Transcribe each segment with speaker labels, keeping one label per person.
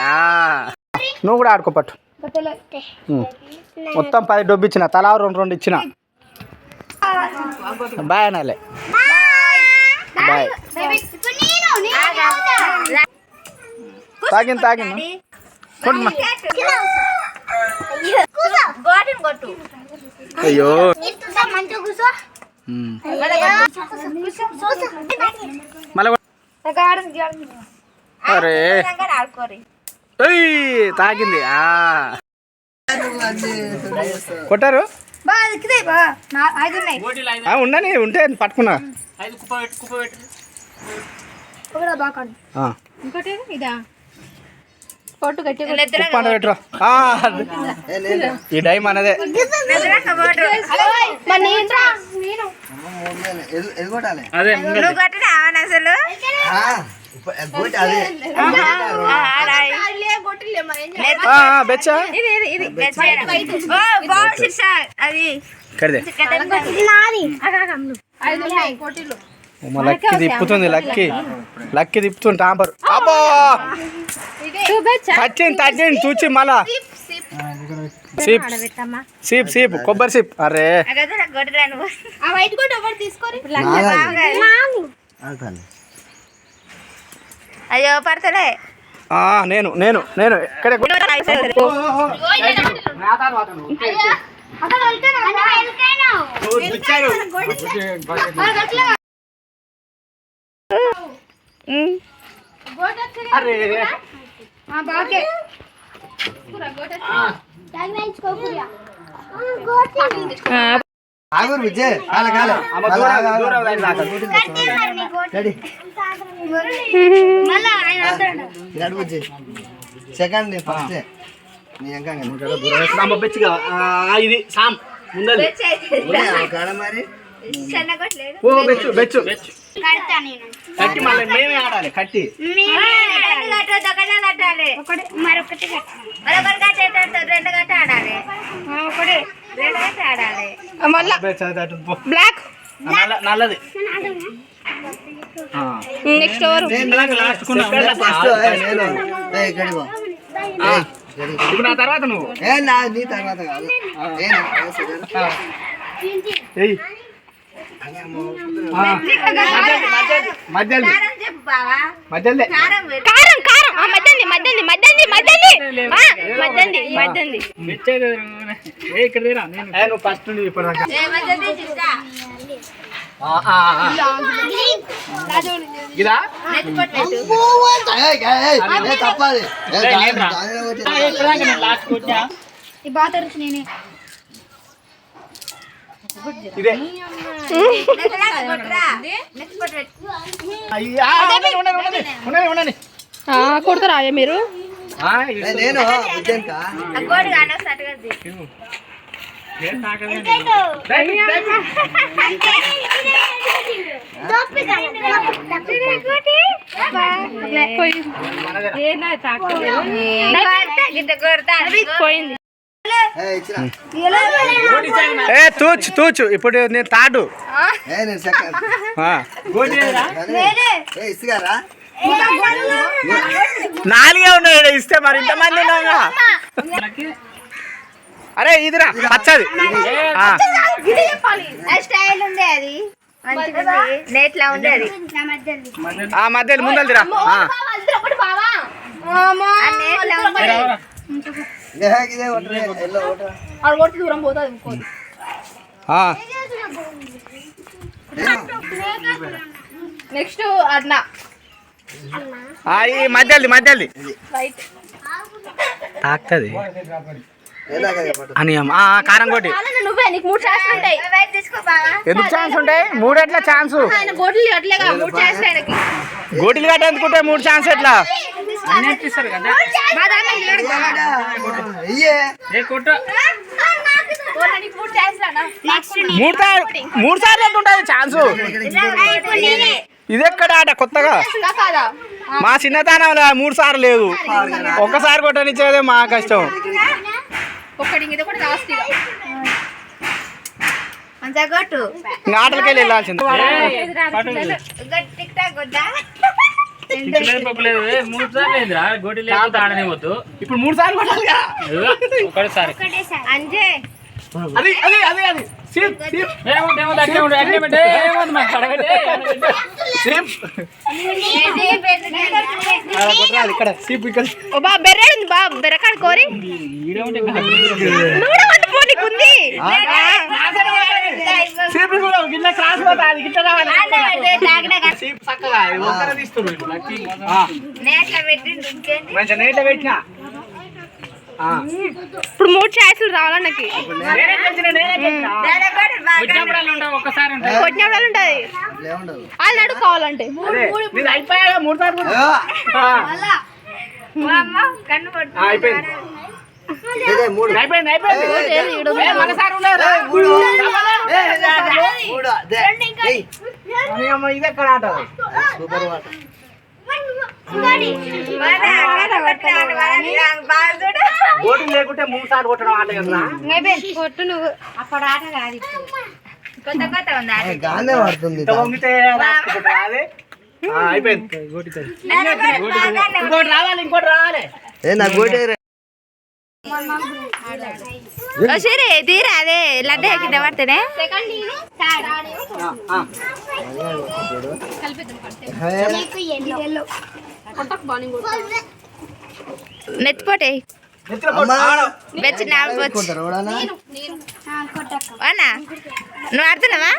Speaker 1: ఆ. నువ్వు కూడా ఆడుకో పట్టు. ఉమ్. మొత్తం పది డబ్బు ఇచ్చిన. తలా రెండు రెండు ఇచ్చిన. బాయ్ అనాలే. బాయ్. తాగింది తాగింది. అయ్యో. మళ్ళా. అరే. ఏయ్, తాకింది ఆ. కొట్టారు? ఆ, ఉండని ఉంటే పట్టుకున్నా. ఆ.
Speaker 2: ఇంకోటి ఇదా. కొట్టు. గట్టి
Speaker 1: ఉప్పు అంట పెట్టురా ఆ, ఈ టైం మనదే అదే లక్కి తిప్పుతుంది లక్కి లక్కి తిప్పుతుంది టాంపర్ అబ్బో తచ్చింది తచ్చింది చూచి మళ్ళా సీప్ సీప్ సీప్ కొబ్బరి సీప్ అరే
Speaker 3: అగదు కొట్టరా నువ్వు
Speaker 2: ఆ వైట్ కోట్ ఎవరు తీసుకోరు
Speaker 3: అయ్యో పడతలే
Speaker 1: ఆ, నేను నేను నేను ఇక్కడే
Speaker 2: బాగే
Speaker 4: ఆగురు విజయ్ కాల కాల. నడు విజయ్. సెకండ్ ఫస్ట్ నీ. ఇంకా
Speaker 1: దూరం. బెచ్చిగా. ఆ, ఇది సామ్ ముందది
Speaker 4: కాడ మరి?
Speaker 3: చిన్న కొట్టలేదు.
Speaker 1: ఓ బెచ్చు బెచ్చు. కట్టి మళ్ళీ మేమే ఆడాలి కట్టి.
Speaker 3: కట్ట మరొకటి రెండు గట్ట ఆడాలి ఒకటి రెండు గట్ట ఆడాలి
Speaker 2: మళ్ళా. బ్లాక్.
Speaker 1: నల్లది.
Speaker 2: నెక్స్ట్
Speaker 1: ఆ. ఇప్పుడు నా తర్వాత నువ్వు.
Speaker 4: ఏ నా నీ తర్వాత కాదు.
Speaker 1: మధ్యలో
Speaker 3: కారం చెప్పు బావా.
Speaker 1: మధ్యలో.
Speaker 3: కారం వేరు.
Speaker 2: కారం. కారం ఆ మధ్యంది మధ్యంది మధ్యంది మధ్యంది ఆ, మధ్యంది మధ్యంది
Speaker 1: నువ్వు ఫస్ట్ నుండి ఇప్పుడు దాకా.
Speaker 3: ఏ మధ్య తీసిస్తా.
Speaker 1: ఆ, ఆ, ఆ. ఇదా?
Speaker 3: నెత్తి కొట్టలేదు.
Speaker 4: ఏయ్, ఏయ్, ఏ తప్పాలి ఏ, దాని- దానిలో కొట్టి
Speaker 2: ఈ బాగా తెరుచు నేనే.
Speaker 1: ఇదే.
Speaker 3: నెత్తి లాగా కొట్టురా.
Speaker 2: కొడతారా మీరు?
Speaker 4: నేను.
Speaker 2: పోయింది.
Speaker 4: ఏ
Speaker 1: తూచు తూచు. ఇప్పుడు నేను తాడు. నాలుగే ఉన్నాయి ఇస్తే మరి ఇంతమంది ఉన్నాగా అరే ఇదిరా పచ్చది. ఆ.
Speaker 3: ఆ స్టైల్ ఉండే అది మంచిగా నెట్ లా ఉండే అది
Speaker 1: ఆ. మధ్యలో ముందల్దిరా
Speaker 2: దూరం పోతుంది. నెక్స్ట్ అన్న
Speaker 1: ఈ మధ్యది మధ్యది
Speaker 2: రైట్
Speaker 1: తాకుతుంది అని కారం కొట్టి.
Speaker 2: నువ్వే నీకు మూడు ఛాన్స్ ఉంటాయి.
Speaker 1: ఎందుకు ఛాన్స్ ఉంటాయి? మూడెట్లా ఛాన్స్
Speaker 2: ఆయన గోట్లు అట్లేగా మూడు ఛాన్స్ ఆయనకి.
Speaker 1: గోటిలు కట్టేందుకుంటే మూడు ఛాన్స్ ఎట్లా?
Speaker 2: మూడు ఛాన్స్
Speaker 1: సార్లు మూడు సార్లు ఎట్లా ఉంటుంది ఛాన్స్ ఇది ఎక్కడ ఆట కొత్తగా? మా చిన్నతనంలో మూడు సార్లు లేదు. ఒక్కసారి కొట్టనిచ్చేదే మా కష్టం.
Speaker 2: ఒక్కడి ఇది కూడా లాస్ట్ ఇక
Speaker 3: మంచిగా కొట్టు
Speaker 1: ఇంకా ఆటలకి వెళ్ళి వెళ్ళాల్సింది ఇప్పుడు మూడు సార్లు
Speaker 2: ఓ బా బెర్రె ఉంది బా బెర్రకాడ కోరి.
Speaker 1: నీట్గా పెట్టినా.
Speaker 2: ఇప్పుడు మూడు ఛాయిస్లు రావాలా నాకు? కొట్టినప్పుడు ఉంటుంది వాళ్ళు అడుగు కావాలంటే
Speaker 1: అదే, నీది అయిపోయాక మూడు సార్లు కొట్టు. ఆ,
Speaker 3: కన్ను పట్టు
Speaker 1: ఆ, అయిపోయింది. అయిపోయింది ఇది
Speaker 4: సూపర్ వాట
Speaker 1: గోటి లేకుంటే మూడు సార్లు కొట్టడం ఆట కదా?
Speaker 2: కొట్టు నువ్వు.
Speaker 3: అప్పుడు ఆట కాదు ఇప్పుడు. కొత్త కొత్త ఉంది ఆట.
Speaker 4: గానే పడుతుంది
Speaker 1: ఇంత వంగితే రాసుకుంటా అది. ఆ, అయిపోయింది. ఇంకోటి రావాలి ఇంకోటి రావాలి.
Speaker 4: ఏ నా గోటే
Speaker 3: సరే తీరా అదే లడ్డు కింద పడితేనే. నెత్తిపోటే నాలుగు వచ్చి నువ్వు ఆడుతున్నావా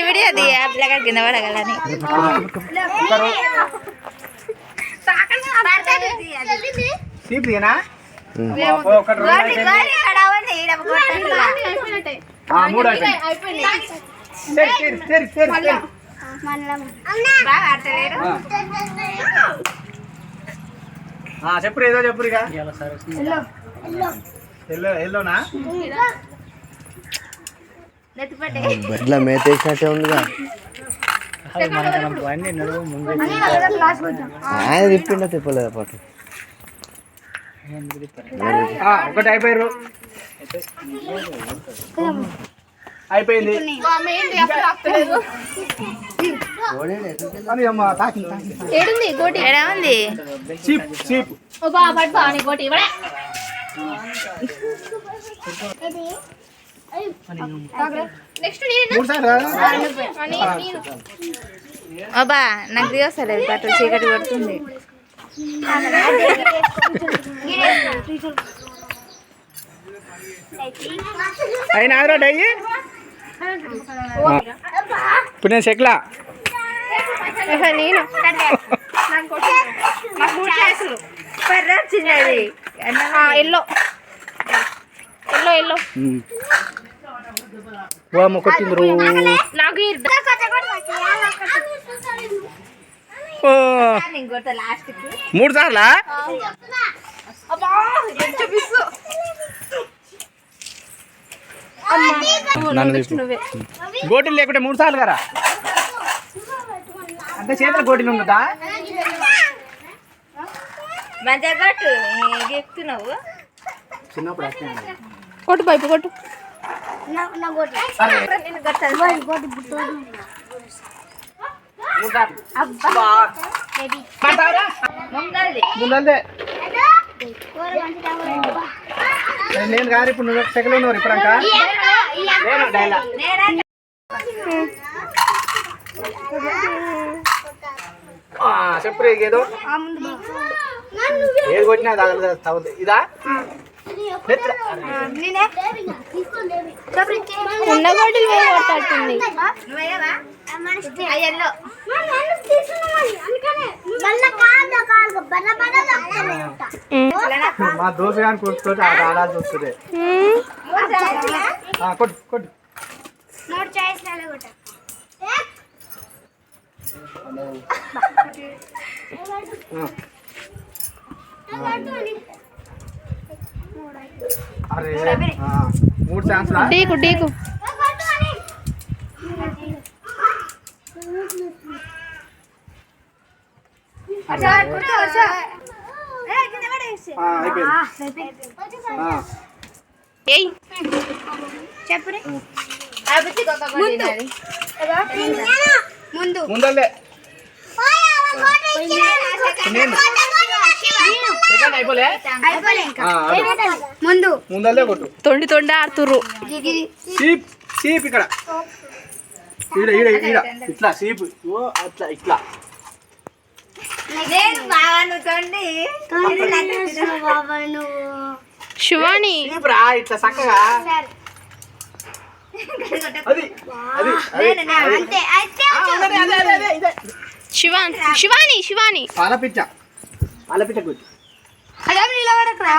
Speaker 3: వీడియో అది ఆ పిల్లగాడి కింద పడగలని
Speaker 1: మూడు చెప్పురు ఏదో చెప్పురు ఎల్లోనా?
Speaker 4: బెడ్ల మేతేసినట్టే ఉందిగా. ఆయన తిప్పిండ తిప్పలేదు పాటు
Speaker 1: ఆ, ఒకటి అయిపోయారు అయిపోయింది.
Speaker 2: ఏడుంది గోటి?
Speaker 3: ఎడా ఉంది
Speaker 1: చీప్ చీప్.
Speaker 2: ఓ బా పట్టు బా నీ గోటి ఇవ్వడే. నెక్స్ట్ నేను
Speaker 1: మూడు సార్లు
Speaker 3: అబ్బా నాకు దిగొస్తలేదు పట్టు చీకటి కొడుతుంది.
Speaker 1: అయినా ఆదిరాడు అయ్యి ఇప్పుడు నేను చెక్లా
Speaker 2: నేను ఎల్లో. Yellow yellow. నాకు
Speaker 1: మూడు సార్లా? గోటీలు లేకుంటే మూడు సార్లు కదా? అంటే చేతుల గోటీలు ఉండేది.
Speaker 2: కొట్టు. పైపు కొట్టు
Speaker 1: సరే.
Speaker 3: నేను
Speaker 1: గారు ఇప్పుడు నువ్వు సెకండ్ ఉన్నారు ఇప్పుడు అంక? చెప్పు ఏదో. ఏది కొట్టినా తగలదు తగలదు ఇదా? నెత్తిన.
Speaker 2: ఉన్న
Speaker 3: అయ్యల్లో.
Speaker 1: మా దోశ కానీ కూర్చోటి ఆడ ఆడాల్సి వస్తుంది కొట్టు కొట్టు. ఆ. అరే మూడు ఛాన్స్లా
Speaker 2: డీకు డీకు.
Speaker 3: ముందు. ముందు.
Speaker 1: ముందల్లే. ముందల్లే కొట్టు.
Speaker 2: తొండి తొండి ఆడుతుర్రు.
Speaker 1: సీప్ సీప్ ఇక్కడ. ఈడ ఈడ ఈడ. ఇట్లా సీప్. ఓ అట్లా ఇట్లా. రా ఇట్లా చక్కగా. అది అది అది.
Speaker 3: అంతే అయితే
Speaker 1: ఆ, ఉన్నది, అదే అదే అదే ఇదే.
Speaker 2: శివాని శివాని శివాని.
Speaker 1: పాలపిచ్చ పాలపిచ్చ కొట్టు
Speaker 3: అదే నిలబడకురా.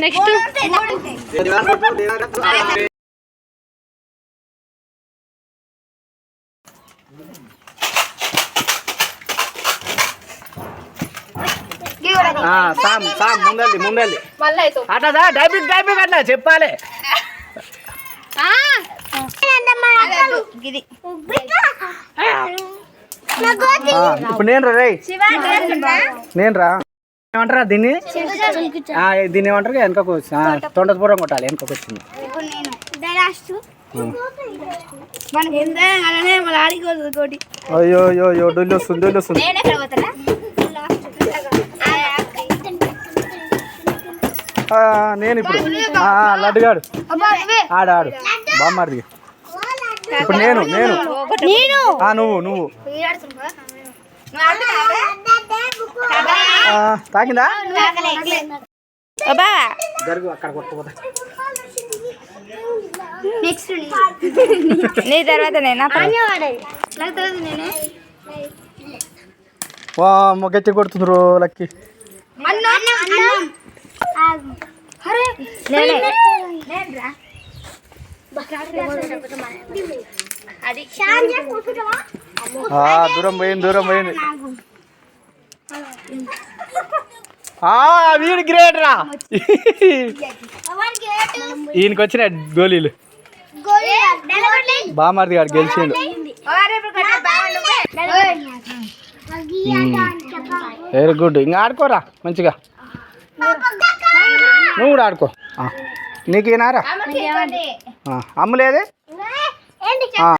Speaker 2: నెక్స్ట్
Speaker 1: సామ్ సామ్ అట్లా డైబిక్ డైబిక్ అట్లా చెప్పాలి. ఆ, ఇప్పుడు నేను రా. నేను రా. ఏమంటారా దీన్ని? ఆ, దీన్ని ఏమంటారు? వెనకకు వచ్చి- ఆ, తొండపూరం కొట్టాలి వెనకకు వచ్చింది. అయ్యో అయ్యో అయ్యో డొల్లి వస్తుంది డొల్లి వస్తుంది.
Speaker 3: నేను
Speaker 1: ఇప్పుడు. లడ్డుగాడు. ఆడు ఆడు. బామ్మారిది. ఇప్పుడు నేను నేను. నువ్వు నువ్వు. తాకిందా?
Speaker 2: బాబా
Speaker 1: జరుగు అక్కడ కొట్టుకోదా
Speaker 3: నెక్స్ట్
Speaker 2: నీ. తర్వాత నేనా
Speaker 3: నేనే.
Speaker 1: వా గట్టి కొడుతుండ్రు లక్కి.
Speaker 3: అన్నం అన్నం. అరే
Speaker 2: నేనే.
Speaker 3: నేనరా. అది.
Speaker 1: ఆ, దూరం పోయింది దూరం పోయింది. వీడు గ్రేట్ రా. ఈయనకి వచ్చిన గోళీలు. బామారిది గారు గెలిచిండు. వెరీ గుడ్ ఇంకా ఆడుకోరా మంచిగా. నువ్వు కూడా ఆడుకో. ఆ, నీకేనారా అమ్ములేదే.